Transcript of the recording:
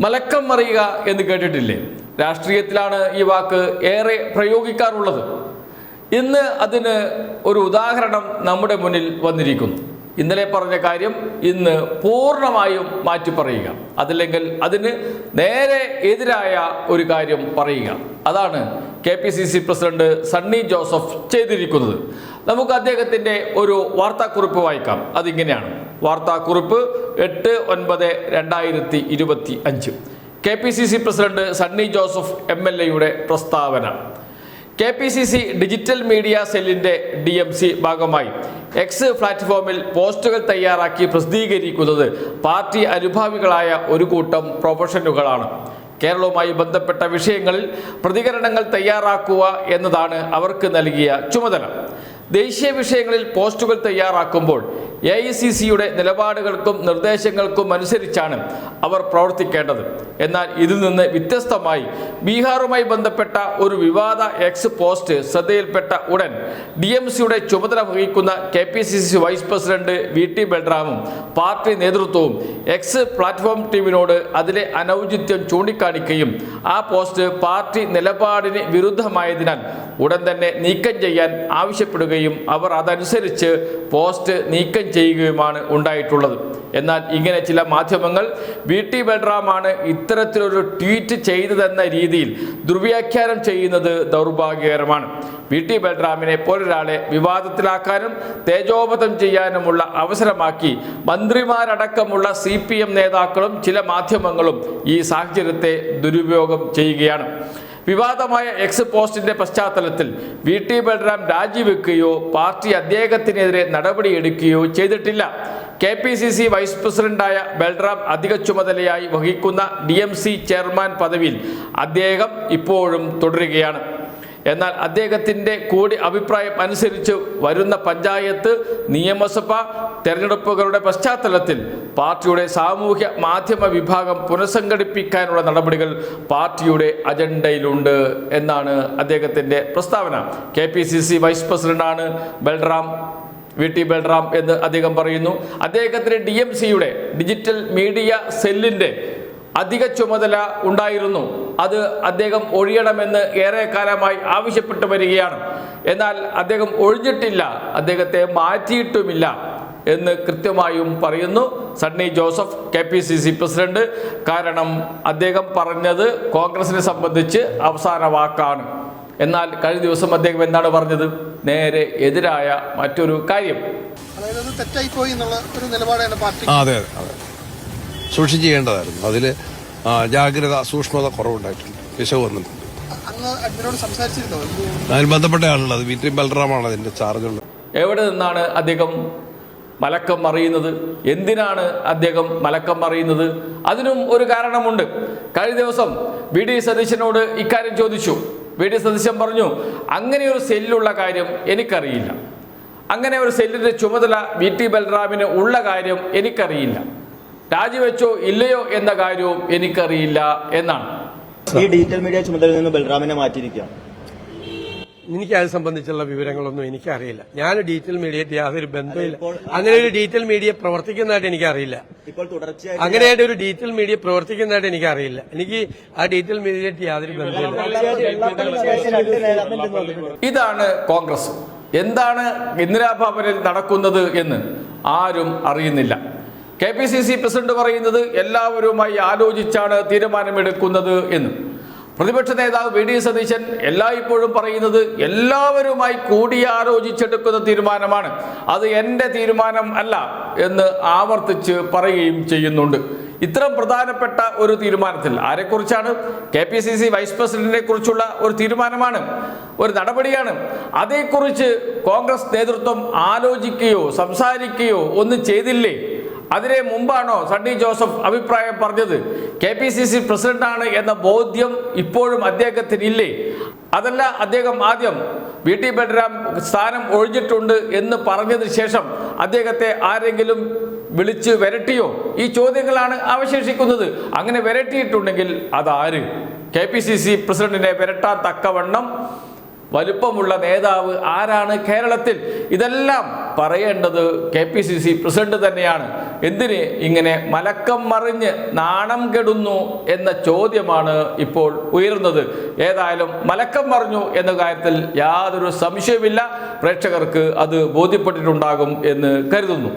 മലക്കം മറിയുക എന്ന് കേട്ടിട്ടില്ലേ? രാഷ്ട്രീയത്തിലാണ് ഈ വാക്ക് ഏറെ പ്രയോഗിക്കാറുള്ളത്. ഇന്ന് അതിന് ഒരു ഉദാഹരണം നമ്മുടെ മുന്നിൽ വന്നിരിക്കുന്നു. ഇന്നലെ പറഞ്ഞ കാര്യം ഇന്ന് പൂർണമായും മാറ്റി പറയുക. അതല്ലെങ്കിൽ അതിന് നേരെ എതിരായ ഒരു കാര്യം പറയുക. അതാണ് K P C C president Sunny Joseph ചെയ്തിരിക്കുന്നത്. നമുക്ക് അദ്ദേഹത്തിന്റെ ഒരു വാർത്താക്കുറിപ്പ് വായിക്കാം. അതിങ്ങനെയാണ്. വാർത്താക്കുറിപ്പ് എട്ട് ഒൻപത് രണ്ടായിരത്തി ഇരുപത്തി അഞ്ച്. K P C C president Sunny Joseph M L എയുടെ പ്രസ്താവന. K P C C digital media സെല്ലിന്റെ ഡി എം സി ഭാഗമായി എക്സ് പ്ലാറ്റ്ഫോമിൽ പോസ്റ്റുകൾ തയ്യാറാക്കി പ്രസിദ്ധീകരിക്കുന്നത് പാർട്ടി അനുഭാവികളായ ഒരു കൂട്ടം പ്രൊഫഷനുകളാണ്. കേരളവുമായി ബന്ധപ്പെട്ട വിഷയങ്ങളിൽ പ്രതികരണങ്ങൾ തയ്യാറാക്കുക എന്നതാണ് അവർക്ക് നൽകിയ ചുമതല. ദേശീയ വിഷയങ്ങളിൽ പോസ്റ്റുകൾ തയ്യാറാക്കുമ്പോൾ എ ഐ സി സിയുടെ നിലപാടുകൾക്കും നിർദ്ദേശങ്ങൾക്കും അനുസരിച്ചാണ് അവർ പ്രവർത്തിക്കേണ്ടത്. എന്നാൽ ഇതിൽ നിന്ന് വ്യത്യസ്തമായി ബീഹാറുമായി ബന്ധപ്പെട്ട ഒരു വിവാദ എക്സ് പോസ്റ്റ് ശ്രദ്ധയിൽപ്പെട്ട ഉടൻ ഡി എം സിയുടെ ചുമതല വഹിക്കുന്ന K P C C vice president V T ബൽറാമും party നേതൃത്വവും എക്സ് പ്ലാറ്റ്ഫോം ടീമിനോട് അതിലെ അനൗചിത്യം ചൂണ്ടിക്കാണിക്കുകയും ആ പോസ്റ്റ് പാർട്ടി നിലപാടിന് വിരുദ്ധമായതിനാൽ ഉടൻ തന്നെ നീക്കം ചെയ്യാൻ ആവശ്യപ്പെടുകയും അവർ അതനുസരിച്ച് പോസ്റ്റ് നീക്കം ചെയ്യുകയുമാണ് ഉണ്ടായിട്ടുള്ളത്. എന്നാൽ ഇങ്ങനെ ചില മാധ്യമങ്ങൾ വി ടി ബൽറാമാണ് ഇത്തരത്തിലൊരു ട്വീറ്റ് ചെയ്തതെന്ന രീതിയിൽ ദുർവ്യാഖ്യാനം ചെയ്യുന്നത് ദൗർഭാഗ്യകരമാണ്. വി ടി ബൽറാമിനെ പോലൊരാളെ വിവാദത്തിലാക്കാനും തേജോപതം ചെയ്യാനുമുള്ള അവസരമാക്കി മന്ത്രിമാരടക്കമുള്ള സി പി എം നേതാക്കളും ചില മാധ്യമങ്ങളും ഈ സാഹചര്യത്തെ ദുരുപയോഗം ചെയ്യുകയാണ്. വിവാദമായ എക്സ് പോസ്റ്റിന്റെ പശ്ചാത്തലത്തിൽ വി ടി ബൽറാം രാജിവെക്കുകയോ പാർട്ടി അദ്ദേഹത്തിനെതിരെ നടപടിയെടുക്കുകയോ ചെയ്തിട്ടില്ല. K P C C vice പ്രസിഡന്റായ ബൽറാം അധിക ചുമതലയായി വഹിക്കുന്ന ഡി എം സി ചെയർമാൻ പദവിയിൽ അദ്ദേഹം ഇപ്പോഴും തുടരുകയാണ്. എന്നാൽ അദ്ദേഹത്തിന്റെ കൂടി അഭിപ്രായം അനുസരിച്ച് വരുന്ന പഞ്ചായത്ത് നിയമസഭ തെരഞ്ഞെടുപ്പുകളുടെ പശ്ചാത്തലത്തിൽ പാർട്ടിയുടെ സാമൂഹ്യ മാധ്യമ വിഭാഗം പുനഃസംഘടിപ്പിക്കാനുള്ള നടപടികൾ പാർട്ടിയുടെ അജണ്ടയിലുണ്ട് എന്നാണ് അദ്ദേഹത്തിന്റെ പ്രസ്താവന. K P C C vice പ്രസിഡന്റാണ് ബൽറാം വി ടി ബൽറാം എന്ന് അദ്ദേഹം പറയുന്നു. അദ്ദേഹത്തിന് ഡി എം സിയുടെ ഡിജിറ്റൽ മീഡിയ സെല്ലിന്റെ അധിക ചുമതല ഉണ്ടായിരുന്നു. അത് അദ്ദേഹം ഒഴിയണമെന്ന് ഏറെ കാലമായി ആവശ്യപ്പെട്ടു വരികയാണ്. എന്നാൽ അദ്ദേഹം ഒഴിഞ്ഞിട്ടില്ല. അദ്ദേഹത്തെ മാറ്റിയിട്ടുമില്ല എന്ന് കൃത്യമായും പറയുന്നു Sunny Joseph K P C C president. കാരണം അദ്ദേഹം പറഞ്ഞത് കോൺഗ്രസിനെ സംബന്ധിച്ച് അവസാന വാക്കാണ്. എന്നാൽ കഴിഞ്ഞ ദിവസം അദ്ദേഹം എന്താണ് പറഞ്ഞത്? നേരെ എതിരായ മറ്റൊരു കാര്യം. അതായത് തെറ്റായി പോയി എന്നുള്ള ഒരു നിലപാടാണ് പാർട്ടി. അതെ അതെ അതെ. സൂക്ഷിച്ച് ചെയ്യേണ്ടതായിരുന്നു. അതിൽ ജാഗ്രത സൂക്ഷ്മത കുറവുണ്ടായിട്ടുണ്ട്. പിശവ് വന്നിട്ടുണ്ട്. അതിൽ ബന്ധപ്പെട്ട ആളുള്ളത് അത് വി ടി ബൽറാമാണ് അതിന്റെ ചാർജുള്ളത്. എവിടെ നിന്നാണ് അദ്ദേഹം മലക്കം മറിയുന്നത്? എന്തിനാണ് അദ്ദേഹം മലക്കം മറിയുന്നത്? അതിനും ഒരു കാരണമുണ്ട്. കഴിഞ്ഞ ദിവസം വി ഡി സതീശനോട് ഇക്കാര്യം ചോദിച്ചു. വി ഡി സതീശൻ പറഞ്ഞു അങ്ങനെ ഒരു സെല്ലുള്ള കാര്യം എനിക്കറിയില്ല. അങ്ങനെ ഒരു സെല്ലിന്റെ ചുമതല വി ടി ബൽറാമിന് ഉള്ള കാര്യം എനിക്കറിയില്ല. രാജിവെച്ചോ ഇല്ലയോ എന്ന കാര്യവും എനിക്കറിയില്ല എന്നാണ്. ഈ ഡിജിറ്റൽ മീഡിയ ചുമതലയിൽ നിന്ന് ബൽറാമിനെ മാറ്റിയിരിക്കുകയാണ്. എനിക്ക് അത് സംബന്ധിച്ചുള്ള വിവരങ്ങളൊന്നും എനിക്കറിയില്ല. ഞാൻ ഡിജിറ്റൽ മീഡിയയായിട്ട് യാതൊരു ബന്ധമില്ല അങ്ങനെ ഒരു ഡിജിറ്റൽ മീഡിയ പ്രവർത്തിക്കുന്നതായിട്ട് എനിക്കറിയില്ല. ഇപ്പോൾ തുടർച്ചയായി അങ്ങനെയായിട്ട് ഒരു ഡിജിറ്റൽ മീഡിയ പ്രവർത്തിക്കുന്നതായിട്ട് എനിക്കറിയില്ല. എനിക്ക് ആ ഡിജിറ്റൽ മീഡിയയായിട്ട് യാതൊരു ബന്ധമില്ല ഇതാണ് കോൺഗ്രസ്. എന്താണ് ഇന്ദിരാഭവനിൽ നടക്കുന്നത് എന്ന് ആരും അറിയുന്നില്ല. K P C C president പറയുന്നത് എല്ലാവരുമായി ആലോചിച്ചാണ് തീരുമാനമെടുക്കുന്നത് എന്ന്. പ്രതിപക്ഷ നേതാവ് വി ഡി സതീശൻ എല്ലായ്പ്പോഴും പറയുന്നത് എല്ലാവരുമായി കൂടിയാലോചിച്ചെടുക്കുന്ന തീരുമാനമാണ്. അത് എന്റെ തീരുമാനം അല്ല എന്ന് ആവർത്തിച്ച് പറയുകയും ചെയ്യുന്നുണ്ട്. ഇത്തരം പ്രധാനപ്പെട്ട ഒരു തീരുമാനത്തിൽ ആരെക്കുറിച്ചാണ് K P C C vice പ്രസിഡന്റിനെ കുറിച്ചുള്ള ഒരു തീരുമാനമാണ് ഒരു നടപടിയാണ്. അതേക്കുറിച്ച് കോൺഗ്രസ് നേതൃത്വം ആലോചിക്കുകയോ സംസാരിക്കുകയോ ഒന്നും ചെയ്തില്ലേ? അതിനെ മുമ്പാണോ സണ്ണി ജോസഫ് അഭിപ്രായം പറഞ്ഞത്? കെ പി സി സി പ്രസിഡന്റാണ് എന്ന ബോധ്യം ഇപ്പോഴും അദ്ദേഹത്തിന് ഇല്ലേ? അതല്ല അദ്ദേഹം ആദ്യം വി ടി ബൽറാം സ്ഥാനം ഒഴിഞ്ഞിട്ടുണ്ട് എന്ന് പറഞ്ഞതിന് ശേഷം അദ്ദേഹത്തെ ആരെങ്കിലും വിളിച്ച് വരട്ടിയോ? ഈ ചോദ്യങ്ങളാണ് അവശേഷിക്കുന്നത്. അങ്ങനെ വരട്ടിയിട്ടുണ്ടെങ്കിൽ അതാര്? കെ പി സി സി പ്രസിഡന്റിനെ വരട്ടാൻ തക്കവണ്ണം വലുപ്പമുള്ള നേതാവ് ആരാണ് കേരളത്തിൽ? ഇതെല്ലാം പറയേണ്ടത് K P C C president തന്നെയാണ്. എന്തിന് ഇങ്ങനെ മലക്കം മറിഞ്ഞ് നാണം കെടുന്നു എന്ന ചോദ്യമാണ് ഇപ്പോൾ ഉയരുന്നത്. ഏതായാലും മലക്കം മറിഞ്ഞു എന്ന കാര്യത്തിൽ യാതൊരു സംശയമില്ല പ്രേക്ഷകർക്ക് അത് ബോധ്യപ്പെട്ടിട്ടുണ്ടാകും എന്ന് കരുതുന്നു.